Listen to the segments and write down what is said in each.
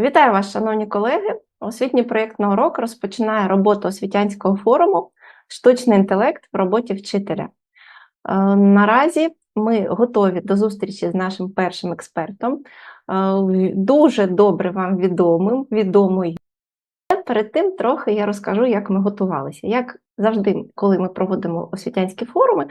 Вітаю вас, шановні колеги! Освітній проєкт на урок розпочинає роботу освітянського форуму Штучний інтелект в роботі вчителя. Е, Наразі ми готові до зустрічі з нашим першим експертом, е, дуже добре вам відомим, відомий. Перед тим трохи я розкажу, як ми готувалися. Як завжди, коли ми проводимо освітянські форуми,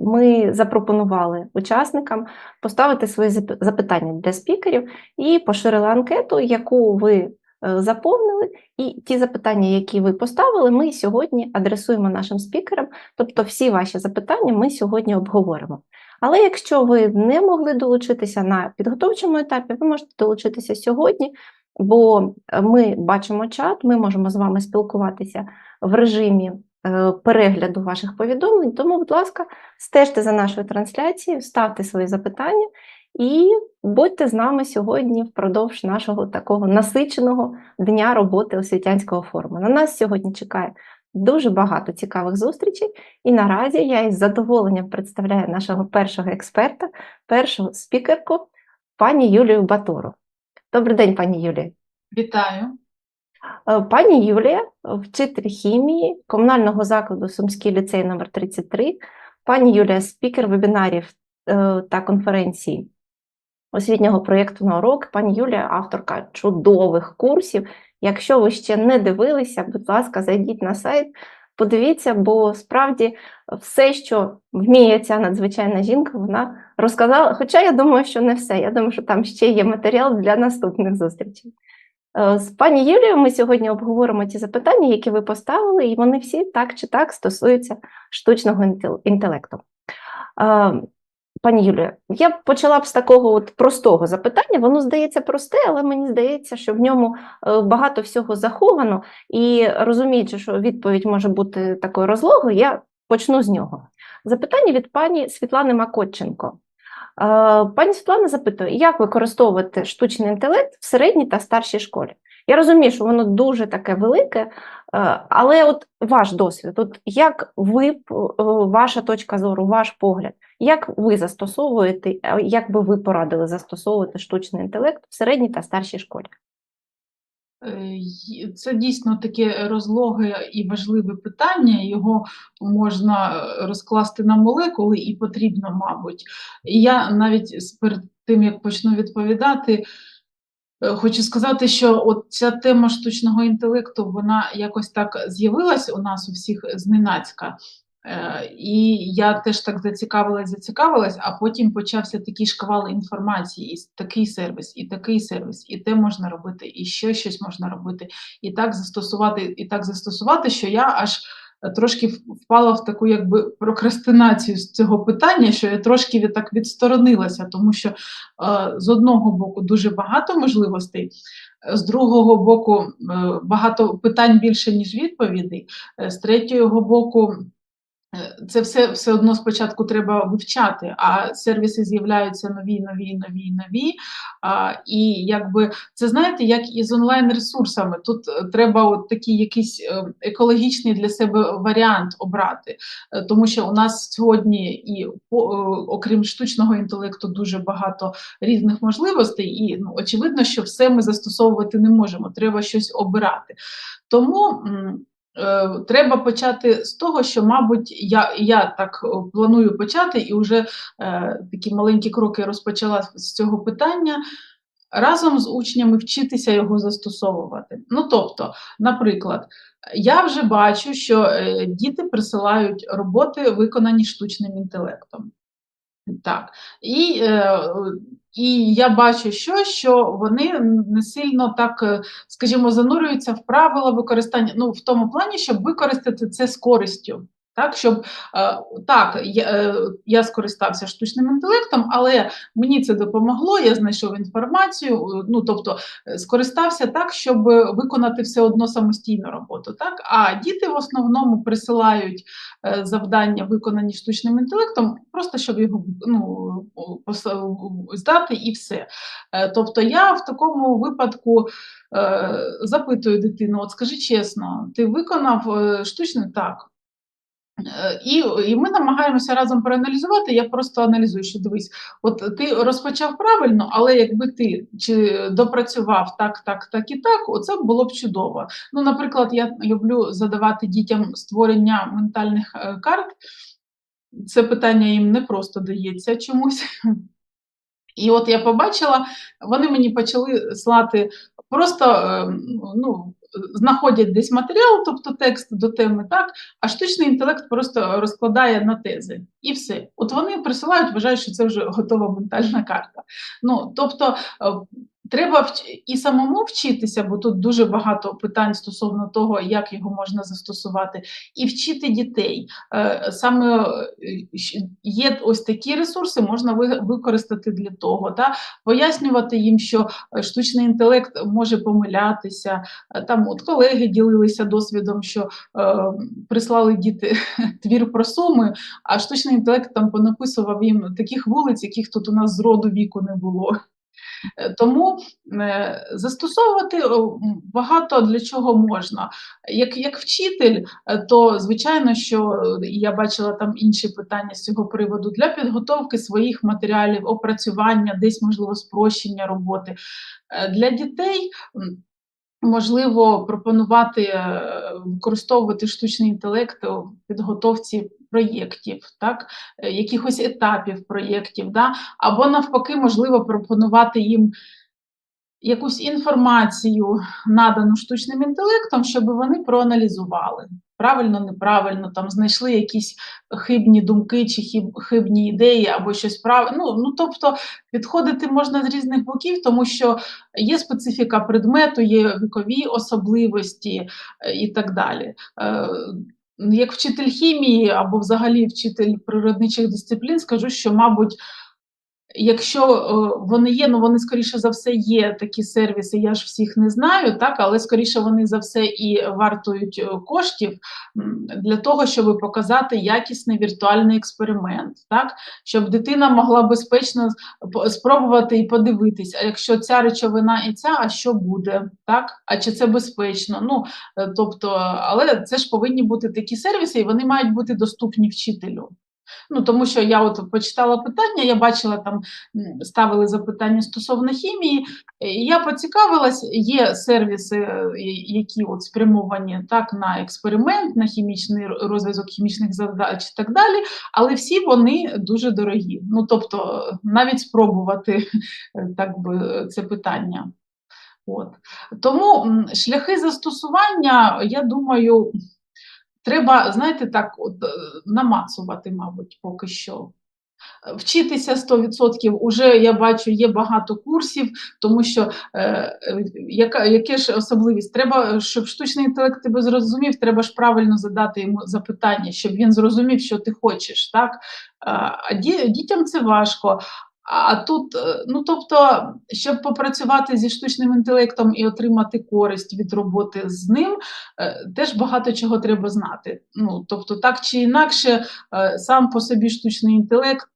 ми запропонували учасникам поставити свої запитання для спікерів і поширили анкету, яку ви е, заповнили, і ті запитання, які ви поставили, ми сьогодні адресуємо нашим спікерам. Тобто, всі ваші запитання ми сьогодні обговоримо. Але якщо ви не могли долучитися на підготовчому етапі, ви можете долучитися сьогодні, бо е, ми бачимо чат, ми можемо з вами спілкуватися в режимі е, перегляду ваших повідомлень. Тому, будь ласка, стежте за нашою трансляцією, ставте свої запитання і будьте з нами сьогодні впродовж нашого такого насиченого дня роботи освітянського форуму. На нас сьогодні чекає дуже багато цікавих зустрічей, і наразі я із задоволенням представляю нашого першого експерта, першу спікерку, пані Юлію Батуру. Добрий день, пані Юлія. Вітаю. Е, Пані Юлія, вчитель хімії комунального закладу Сумський ліцей номер 33 Пані Юлія, спікер вебінарів е, та конференцій освітнього проєкту на урок. Пані Юлія, авторка чудових курсів. Якщо ви ще не дивилися, будь ласка, зайдіть на сайт, подивіться, бо справді все, що вміє ця надзвичайна жінка, вона розказала. Хоча я думаю, що не все. Я думаю, що там ще є матеріал для наступних зустрічей. Е, З пані Юлією ми сьогодні обговоримо ті запитання, які ви поставили, і вони всі так чи так стосуються штучного інтелекту. Е, Пані Юлія, я почала б з такого от простого запитання. Воно здається просте, але мені здається, що в ньому е, багато всього заховано, і розуміючи, що відповідь може бути такою розлогою, я почну з нього. Запитання від пані Світлани Макотченко. Е, Пані Світлана запитує, як використовувати штучний інтелект в середній та старшій школі? Я розумію, що воно дуже таке велике, е, але от ваш досвід, от як ви, е, ваша точка зору, ваш погляд, як ви застосовуєте, як би ви порадили застосовувати штучний інтелект в середній та старшій школі? Е, Це дійсно таке розлоге і важливе питання. Його можна е, розкласти на молекули і потрібно, мабуть. І я навіть перед тим, як почну відповідати, е, хочу сказати, що от ця тема штучного інтелекту, вона якось так з'явилась у нас у всіх зненацька. Е, І я теж так зацікавилась, зацікавилась, а потім почався такий шквал інформації, і такий сервіс, і такий сервіс, і те можна робити, і ще щось можна робити, і так застосувати, і так застосувати, що я аж е, трошки впала в таку якби прокрастинацію з цього питання, що я трошки від, так відсторонилася, тому що е, з одного боку дуже багато можливостей. З другого боку, е, багато питань більше, ніж відповідей. З третього боку, Це все все одно спочатку треба вивчати, а сервіси з'являються нові, нові, нові, нові. А, і якби це знаєте, як і з онлайн-ресурсами. Тут е, треба от такий якийсь е, екологічний для себе варіант обрати, Е, тому що у нас сьогодні і е, окрім штучного інтелекту дуже багато різних можливостей, і ну, очевидно, що все ми застосовувати не можемо. Треба щось обирати. Тому. Е, Треба почати з того, що, мабуть, я, я так е, планую почати, і вже е, такі маленькі кроки розпочала з цього питання. Разом з учнями вчитися його застосовувати. Ну, тобто, наприклад, я вже бачу, що е, діти присилають роботи, виконані штучним інтелектом. Так. І, е, і я бачу, що, що вони не сильно так, е, скажімо, занурюються в правила використання, ну, в тому плані, щоб використати це з користю. Так, щоб е, так, я, е, я скористався штучним інтелектом, але мені це допомогло, я знайшов інформацію, е, ну тобто скористався так, щоб виконати все одно самостійну роботу. Так? А діти в основному присилають завдання, виконані штучним інтелектом, просто щоб його ну, здати і все. Тобто я в такому випадку запитую дитину: от скажи чесно, ти виконав штучний так. Е, І, і ми намагаємося разом проаналізувати. Я просто аналізую, що дивись, от ти розпочав правильно, але якби ти чи допрацював так, так, так і так, оце було б чудово. Ну, наприклад, я люблю задавати дітям створення ментальних е, карт. Це питання їм не просто дається чомусь. І от я побачила, вони мені почали слати просто е, ну, знаходять десь матеріал, тобто текст до теми, так, а штучний інтелект просто розкладає на тези. І все. От вони присилають, вважають, що це вже готова ментальна карта. Ну, тобто, е, Треба і самому вчитися, бо тут дуже багато питань стосовно того, як його можна застосувати, і вчити дітей. Е, Саме е, є ось такі ресурси, можна ви- використати для того, та? пояснювати їм, що е, штучний інтелект може помилятися. Там от колеги ділилися досвідом, що е, прислали діти твір про суми, а штучний інтелект там понаписував їм таких вулиць, яких тут у нас з роду віку не було. Е, Тому е, застосовувати багато для чого можна. Як, як вчитель, е, то звичайно, що я бачила там інші питання з цього приводу для підготовки своїх матеріалів, опрацювання, десь можливо спрощення роботи. Для дітей. Можливо, пропонувати е, використовувати штучний інтелект у підготовці проєктів, так, е, якихось етапів проєктів, да? або навпаки, можливо, пропонувати їм якусь інформацію, надану штучним інтелектом, щоб вони проаналізували. Правильно, неправильно, там знайшли якісь хибні думки чи хіб- хибні ідеї, або щось прав... ну, ну, тобто підходити можна з різних боків, тому що є специфіка предмету, є вікові особливості е, і так далі. Е, Як вчитель хімії або взагалі вчитель природничих дисциплін, скажу, що, мабуть, Якщо е, вони є, ну вони скоріше за все є такі сервіси, я ж всіх не знаю, так, але скоріше вони за все і вартують е, коштів для того, щоб показати якісний віртуальний експеримент, так, щоб дитина могла безпечно спробувати і подивитись, а якщо ця речовина і ця, а що буде, так? А чи це безпечно? Ну, е, тобто, але це ж повинні бути такі сервіси, і вони мають бути доступні вчителю. Ну, тому що я от почитала питання, я бачила там ставили запитання стосовно хімії. Я поцікавилась, є сервіси, е, які от спрямовані так на експеримент, на хімічний розв'язок хімічних задач і так далі, але всі вони дуже дорогі. Ну, тобто, навіть спробувати так би це питання. От. Тому шляхи застосування, я думаю, треба, знаєте, так, от, е, намацувати, мабуть, поки що. Вчитися 100%, уже я бачу, є багато курсів, тому що е, е, яка, ж особливість? Треба, щоб штучний інтелект тебе зрозумів, треба ж правильно задати йому запитання, щоб він зрозумів, що ти хочеш. Так? А дітям це важко. А тут, е, ну тобто, щоб попрацювати зі штучним інтелектом і отримати користь від роботи з ним, е, теж багато чого треба знати. Ну, тобто, так чи інакше, е, сам по собі штучний інтелект,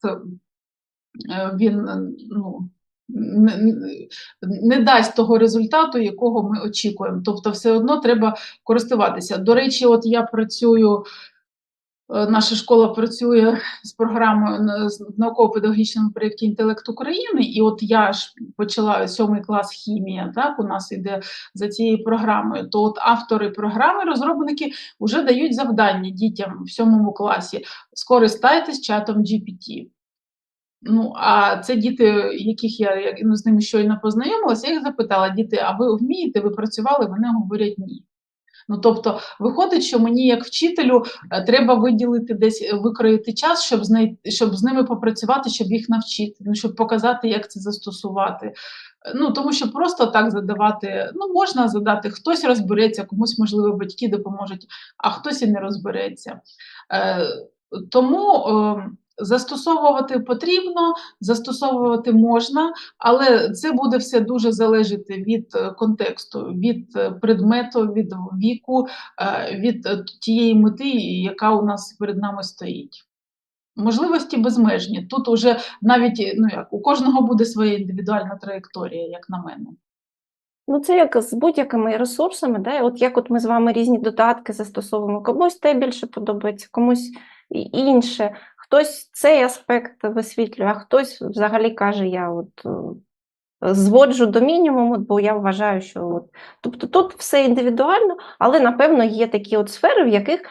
він ну, не дасть того результату, якого ми очікуємо. Тобто, все одно треба користуватися. До речі, от я працюю. Е, Наша школа працює з програмою з- науково-педагогічному проєкті Інтелект України, і от я ж почала сьомий клас хімія, так у нас іде за цією програмою. То от автори програми, розробники вже дають завдання дітям в сьомому класі скористайтесь чатом GPT. Ну, а це діти, яких я ну, з ними щойно познайомилася, я їх запитала: діти, а ви вмієте, ви працювали? Вони говорять ні. Ну, тобто, виходить, що мені, як вчителю, е, треба виділити десь е, викроїти час, щоб знайти, щоб з ними попрацювати, щоб їх навчити, ну, щоб показати, як це застосувати. Е, Ну, тому що просто так задавати, ну, можна задати, хтось розбереться, комусь, можливо, батьки допоможуть, а хтось і не розбереться. Е, тому е, застосовувати потрібно, застосовувати можна, але це буде все дуже залежати від е, контексту, від е, предмету, від віку, е, від тієї мети, яка у нас перед нами стоїть. Можливості безмежні. Тут уже навіть ну як у кожного буде своя індивідуальна траєкторія, як на мене. Ну, це як з будь-якими ресурсами, да? От як от ми з вами різні додатки застосовуємо, комусь те більше подобається, комусь інше. Хтось цей аспект висвітлює, а хтось взагалі каже, я от е, зводжу до мінімуму, бо я вважаю, що от. Тобто тут все індивідуально, але напевно є такі от сфери, в яких е,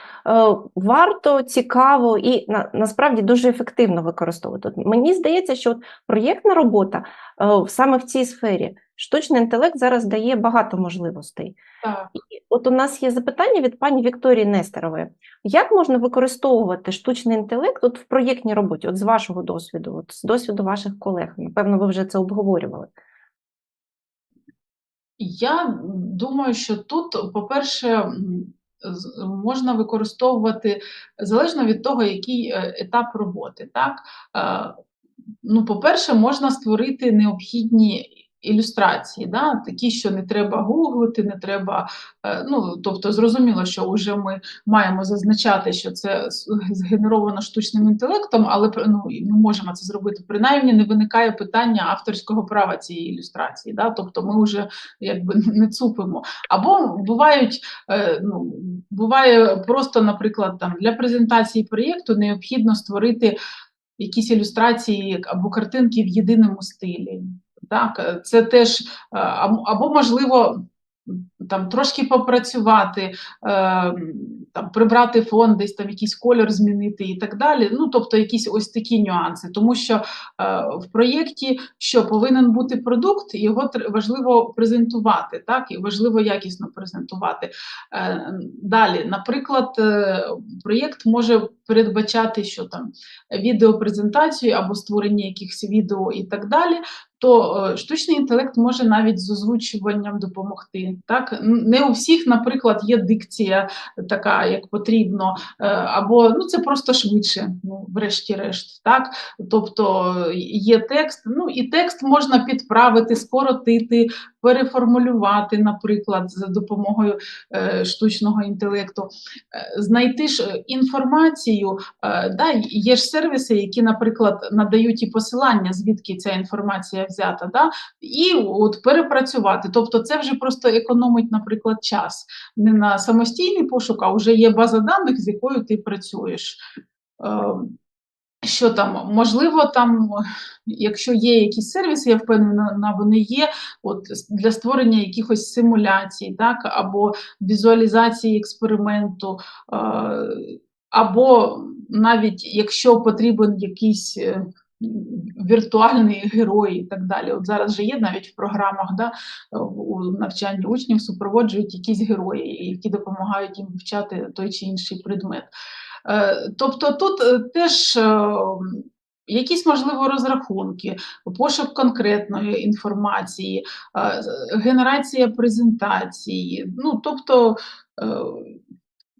варто, цікаво і на, насправді дуже ефективно використовувати. Мені здається, що от проєктна робота е, саме в цій сфері. Штучний інтелект зараз дає багато можливостей. Так. І от у нас є запитання від пані Вікторії Нестерової. Як можна використовувати штучний інтелект от в проєктній роботі, от з вашого досвіду, от з досвіду ваших колег? Напевно, ви вже це обговорювали. Я думаю, що тут, по-перше, можна використовувати залежно від того, який е, етап роботи. Так? Е, Ну, по-перше, можна створити необхідні ілюстрації, да? такі, що не треба гуглити, не треба. е, Ну, тобто, зрозуміло, що вже ми маємо зазначати, що це згенеровано штучним інтелектом, але ну, ми можемо це зробити. Принаймні не виникає питання авторського права цієї ілюстрації. Да? Тобто ми вже якби не цупимо. Або бувають, е, ну, буває просто, наприклад, там для презентації проєкту необхідно створити якісь ілюстрації або картинки в єдиному стилі. Так, е, це теж е, або, або можливо. Там трошки попрацювати, е, там прибрати фон, десь там якийсь кольор змінити і так далі. Ну, тобто, якісь ось такі нюанси. Тому що е, в проєкті що повинен бути продукт, його важливо презентувати, так, і важливо якісно презентувати. Е, далі, наприклад, проєкт може передбачати, що там відеопрезентацію або створення якихось відео і так далі. То штучний інтелект може навіть з озвучуванням допомогти. Так Не у всіх, наприклад, є дикція така, як потрібно, е, або ну це просто швидше, ну врешті-решт. Так, тобто є текст. Ну і текст можна підправити, скоротити, переформулювати, наприклад, за допомогою е, штучного інтелекту, Е, знайти ж інформацію. Да, є ж сервіси, які, наприклад, надають і посилання, звідки ця інформація взята, да, і от перепрацювати. Тобто, це вже просто економить, наприклад, час не на самостійний пошук, а вже є база даних, з якою ти працюєш. Е, що там, можливо, там, якщо є якісь сервіси, я впевнена, на- вони є от, для створення якихось симуляцій, так, або візуалізації експерименту, е, або навіть якщо потрібен якийсь віртуальний герой і так далі. От зараз же є навіть в програмах, да, у навчанні учнів супроводжують якісь герої, які допомагають їм вивчати той чи інший предмет. Е, Тобто тут е, теж е, якісь можливо розрахунки, пошук конкретної інформації, генерація презентації. Ну, тобто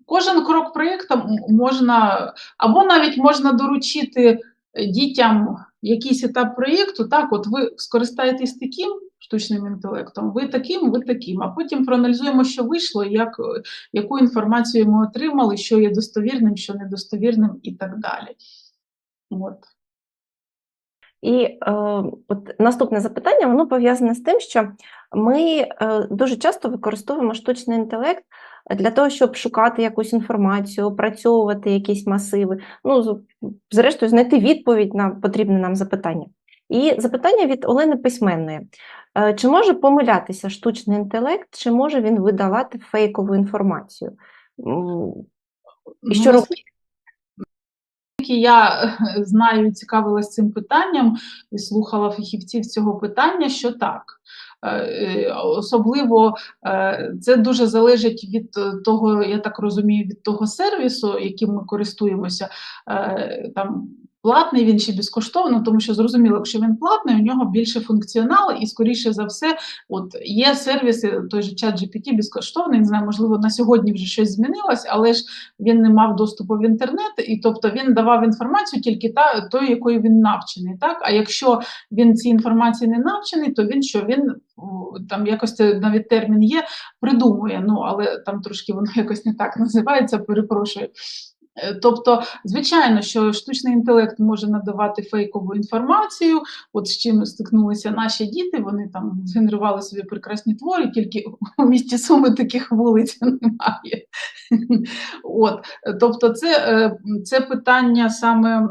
кожен крок проєкту можна, або навіть можна доручити дітям якийсь етап проєкту, так, от ви скористаєтесь таким штучним інтелектом, ви таким, ви таким, а потім проаналізуємо, що вийшло, як, яку інформацію ми отримали, що є достовірним, що недостовірним і так далі. От. І е, от наступне запитання воно пов'язане з тим, що ми е, дуже часто використовуємо штучний інтелект для того, щоб шукати якусь інформацію, опрацьовувати якісь масиви, ну, зрештою, знайти відповідь на потрібне нам запитання. І запитання від Олени Письменної. Е, Чи може помилятися штучний інтелект, чи може він видавати фейкову інформацію? М, І що Ну, робити? Я е, знаю, цікавилась цим питанням і слухала фахівців цього питання, що так. Е, е, Особливо е, це дуже залежить від того, я так розумію, від того сервісу, яким ми користуємося. Там платний він чи безкоштовно, тому що зрозуміло, якщо він платний, у нього більше функціонал, і скоріше за все, от є сервіси, той же чат GPT безкоштовний, не знаю, можливо, на сьогодні вже щось змінилось, але ж він не мав доступу в інтернет, і тобто він давав інформацію тільки та тою, якою він навчений. Так, а якщо він цій інформації не навчений, то він що він там якось навіть термін є, придумує. Ну але там трошки воно якось не так називається. Перепрошую. Е, Тобто, звичайно, що штучний інтелект може надавати фейкову інформацію. От з чим стикнулися наші діти, вони там згенерували собі прекрасні твори, тільки у місті Суми таких вулиць немає. От, е, тобто, це, е, це питання саме.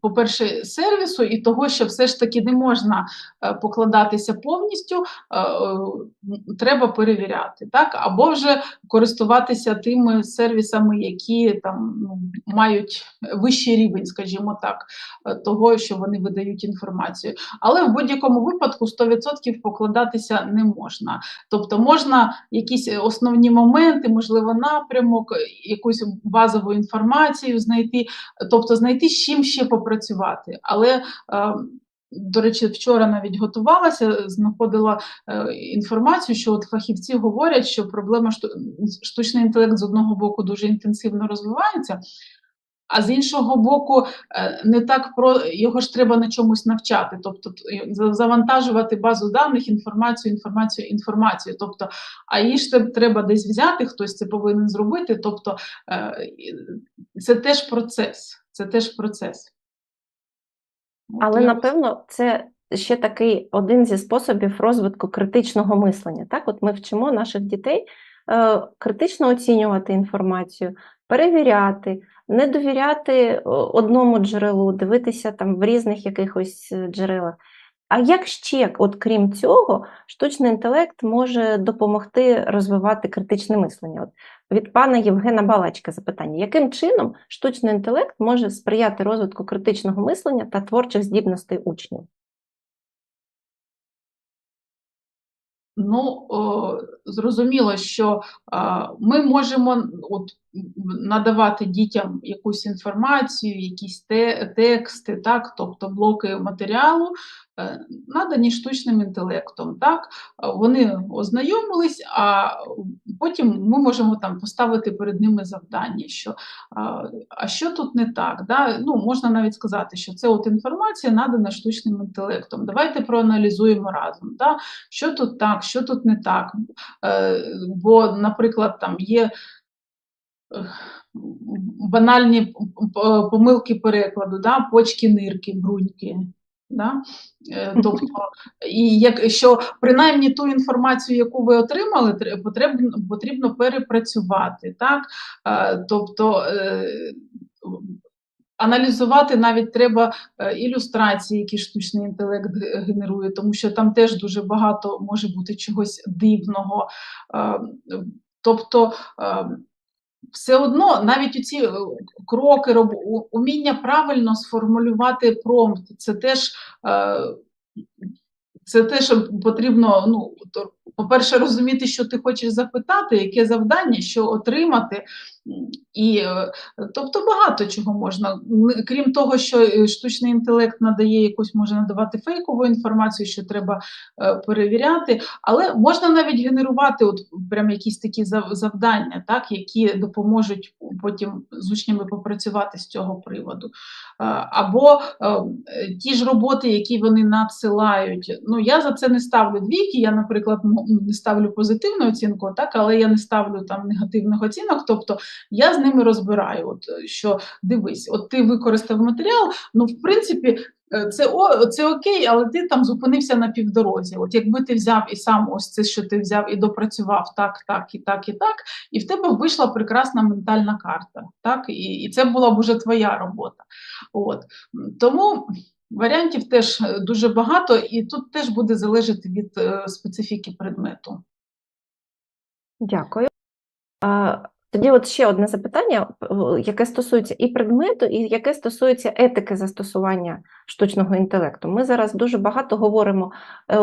По-перше, сервісу і того, що все ж таки не можна е, покладатися повністю, е, е, треба перевіряти, так? Або вже користуватися тими сервісами, які там ну, мають вищий рівень, скажімо так, того, що вони видають інформацію. Але в будь-якому випадку 100% покладатися не можна. Тобто можна якісь основні моменти, можливо, напрямок, якусь базову інформацію знайти, тобто знайти з чим ще попрацювати. Але е, до речі, вчора навіть готувалася, знаходила е, інформацію, що от фахівці говорять, що проблема штучний інтелект з одного боку дуже інтенсивно розвивається, а з іншого боку, е, не так про його ж треба на чомусь навчати, тобто завантажувати базу даних, інформацію, інформацію, інформацію. Тобто, а її ж треба десь взяти, хтось це повинен зробити. Тобто це теж процес. Це теж процес. Але напевно це ще такий один зі способів розвитку критичного мислення. Так, от ми вчимо наших дітей е, критично оцінювати інформацію, перевіряти, не довіряти е, одному джерелу, дивитися там в різних якихось е, джерелах. А як ще, от крім цього, штучний інтелект може допомогти розвивати критичне мислення? От від пана Євгена Балачка запитання: яким чином штучний інтелект може сприяти розвитку критичного мислення та творчих здібностей учнів? Ну, зрозуміло, що ми можемо от, надавати дітям якусь інформацію, якісь те, тексти, так, тобто блоки матеріалу, надані штучним інтелектом. Так? Вони ознайомились, а потім ми можемо там поставити перед ними завдання, що а, а що тут не так? Да? Ну, можна навіть сказати, що це от інформація надана штучним інтелектом. Давайте проаналізуємо разом. Да? що тут так, що тут не так. Е, Бо, наприклад, там є е, банальні помилки перекладу, да? почки, нирки, бруньки. Да? Е, Тобто, і як, що принаймні ту інформацію, яку ви отримали, потрібно, потрібно перепрацювати. Так? Е, Тобто, е, аналізувати навіть треба ілюстрації, які штучний інтелект генерує, тому що там теж дуже багато може бути чогось дивного. Тобто все одно навіть ці кроки, уміння правильно сформулювати промпт, це теж. е, Це теж потрібно, ну, по-перше, розуміти, що ти хочеш запитати, яке завдання, що отримати. І, е, тобто багато чого можна. Крім того, що е, штучний інтелект надає якусь, може надавати фейкову інформацію, що треба е, перевіряти, але можна навіть генерувати от прям якісь такі завдання, так, які допоможуть потім з учнями попрацювати з цього приводу. Або ті ж роботи, які вони надсилають. Ну, я за це не ставлю двійки. Я, наприклад, не ставлю позитивну оцінку, так, але я не ставлю там негативних оцінок. Тобто я з ними розбираю. От е, що дивись, от ти використав матеріал. Ну, в принципі, е, це о, це окей, але ти там зупинився на півдорозі. От якби ти взяв і сам ось це, що ти взяв і допрацював так, так і так, і так, і в тебе вийшла прекрасна ментальна карта. Так, і, і це була б уже твоя робота. От тому. Варіантів теж е, дуже багато, і тут теж буде залежати від е, специфіки предмету. Дякую. Тоді от ще одне запитання, яке стосується і предмету, і яке стосується етики застосування штучного інтелекту. Ми зараз дуже багато говоримо е,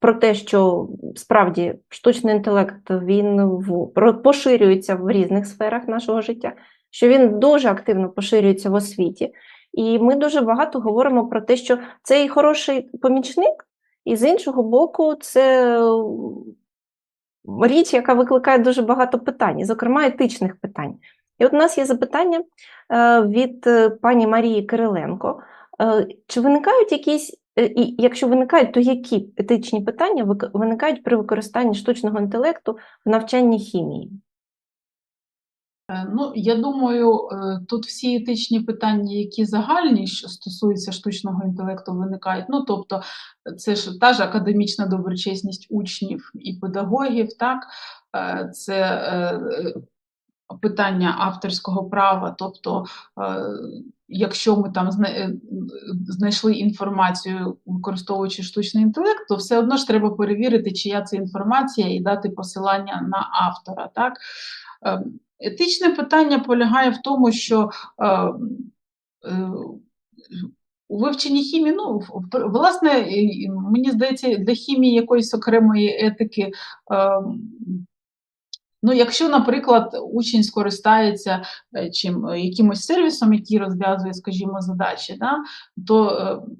про те, що справді штучний інтелект він поширюється в різних сферах нашого життя, що він дуже активно поширюється в освіті. І ми дуже багато говоримо про те, що це і хороший помічник, і з іншого боку, це річ, яка викликає дуже багато питань, зокрема етичних питань. І от у нас є запитання е, від е, пані Марії Кириленко. Е, Чи виникають якісь, і якщо виникають, то які етичні питання виникають при використанні штучного інтелекту в навчанні хімії? Е, Ну, я думаю, е, тут всі етичні питання, які загальні, що стосуються штучного інтелекту, виникають. Ну, тобто, це ж та ж академічна доброчесність учнів і педагогів, так, Е, це питання авторського права, тобто, якщо ми там знайшли інформацію, використовуючи штучний інтелект, то все одно ж треба перевірити, чия це інформація, і дати посилання на автора. Так? Етичне питання полягає в тому, що е, е, у вивченні хімії, ну, власне, мені здається, для хімії якоїсь окремої етики. е, Ну, якщо, наприклад, учень скористається е, чим, якимось сервісом, який розв'язує, скажімо, задачі, да, то е,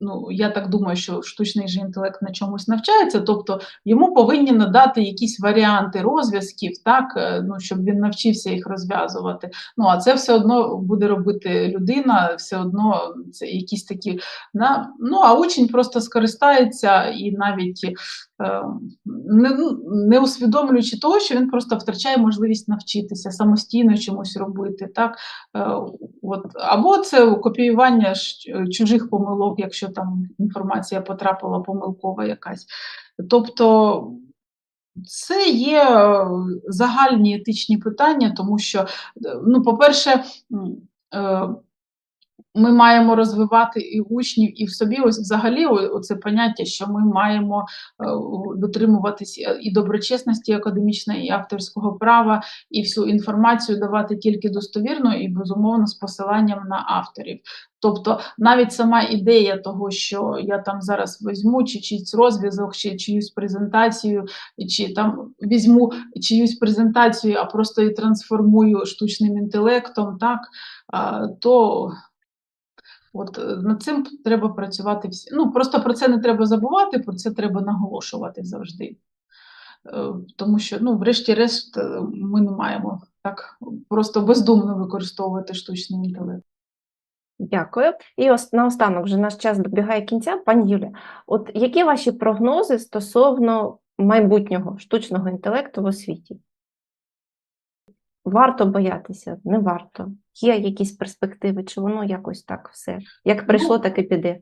ну, я так думаю, що штучний же інтелект на чомусь навчається, тобто йому повинні надати якісь варіанти розв'язків, так, е, ну, щоб він навчився їх розв'язувати. Ну, а це все одно буде робити людина, все одно це якісь такі. На, Ну, а учень просто скористається і навіть не, ну, не усвідомлюючи того, що він просто втрачає можливість навчитися самостійно чомусь робити. Так? Е, От. Або це копіювання чужих помилок, якщо там інформація потрапила помилкова якась. Тобто це є е, загальні етичні питання, тому що, е, ну, по-перше, ми маємо розвивати і учнів, і в собі ось взагалі оце поняття, що ми маємо е, дотримуватись е, і доброчесності академічної, і авторського права, і всю інформацію давати тільки достовірно і безумовно з посиланням на авторів. Тобто навіть сама ідея того, що я там зараз візьму чи чийсь розв'язок, чи чиюсь презентацію, чи там візьму чиюсь презентацію, а просто і трансформую штучним інтелектом, так, то От е, над цим треба працювати всі. Ну просто про це не треба забувати, про це треба наголошувати завжди. Е, Тому що, ну, врешті-решт, е, ми не маємо так просто бездумно використовувати штучний інтелект. Дякую. І ос- наостанок, вже наш час добігає кінця. Пані Юлія, от які ваші прогнози стосовно майбутнього штучного інтелекту в освіті? Варто боятися, не варто. Є якісь перспективи, чи воно якось так все? Як прийшло, так і піде.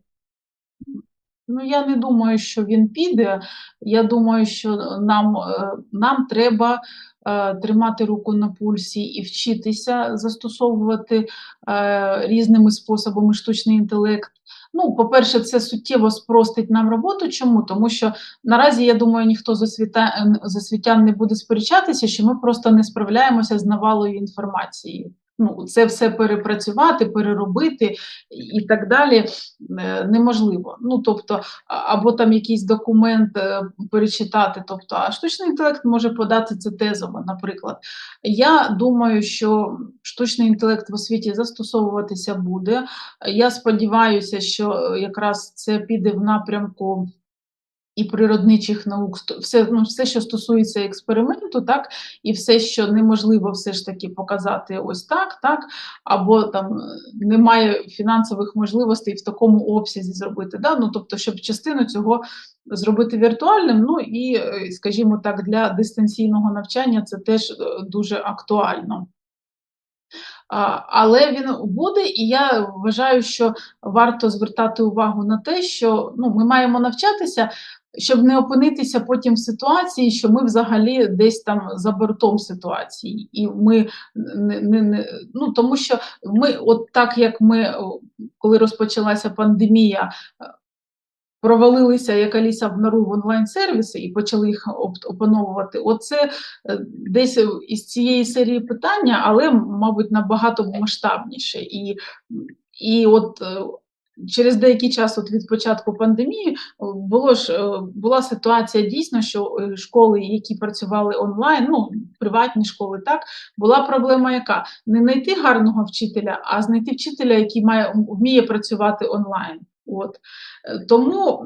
Ну, я не думаю, що він піде. Я думаю, що нам, е, нам треба е, тримати руку на пульсі і вчитися застосовувати е, різними способами штучний інтелект. Ну, по-перше, це суттєво спростить нам роботу. Чому? Тому що наразі, я думаю, ніхто з освітян не буде сперечатися, що ми просто не справляємося з навалою інформації. Ну, це все перепрацювати, переробити і так далі е, неможливо. Ну, тобто, або там якийсь документ е, перечитати. Тобто, а штучний інтелект може подати це тезово, наприклад. Я думаю, що штучний інтелект в освіті застосовуватися буде. Я сподіваюся, що якраз це піде в напрямку. І природничих наук, все, ну, все, що стосується експерименту, так, і все, що неможливо все ж таки показати ось так, так, або там е, немає фінансових можливостей в такому обсязі зробити. Да? Ну, тобто, щоб частину цього зробити віртуальним, ну і, е, скажімо так, для дистанційного навчання це теж е, дуже актуально. Але він буде, і я вважаю, що варто звертати увагу на те, що ну, ми маємо навчатися, щоб не опинитися потім в ситуації, що ми взагалі десь там за бортом ситуації. І ми не, не, не ну тому що ми, от так як ми, коли розпочалася пандемія, е, провалилися як Аліса в нору в онлайн-сервіси і почали їх опановувати. Оце е, десь із цієї серії питання, але, мабуть, набагато масштабніше. І, і от е, через деякий час от від початку пандемії е, було ж, е, була ситуація дійсно, що е, школи, які працювали онлайн, ну, приватні школи, так, була проблема яка? Не знайти гарного вчителя, а знайти вчителя, який має, вміє працювати онлайн. От. Тому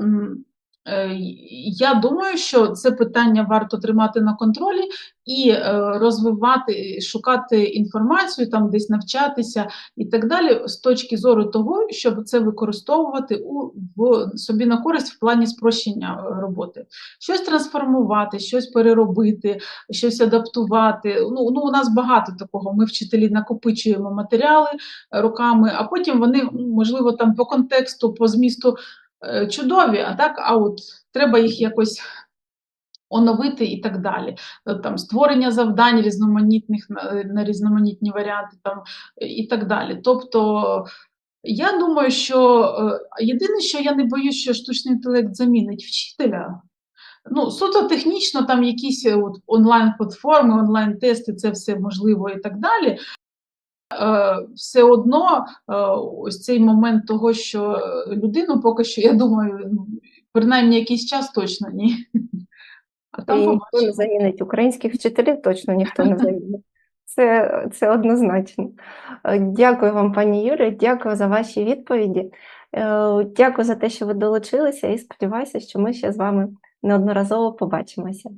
Я думаю, що це питання варто тримати на контролі і е, розвивати, шукати інформацію, там десь навчатися і так далі, з точки зору того, щоб це використовувати у в собі на користь в плані спрощення е, роботи. Щось трансформувати, щось переробити, щось адаптувати. Ну, ну у нас багато такого. Ми вчителі накопичуємо матеріали е, роками, а потім вони, можливо, там по контексту, по змісту е, чудові, а так, а от треба їх якось оновити і так далі. Е, Там створення завдань різноманітних на, на різноманітні варіанти, там е, і так далі. Тобто. Я думаю, що е, єдине, що я не боюсь, що штучний інтелект замінить вчителя. Ну, суто технічно, там якісь е, от, онлайн-платформи, онлайн-тести, це все можливо і так далі. Е, все одно е, ось цей момент того, що людину поки що, я думаю, ну, принаймні якийсь час точно ні. А там І ніхто не замінить українських вчителів, точно ніхто не замінить. Це, це однозначно. Е, Дякую вам, пані Юлія, дякую за ваші відповіді. Дякую за те, що ви долучилися, і сподіваюся, що ми ще з вами неодноразово побачимося.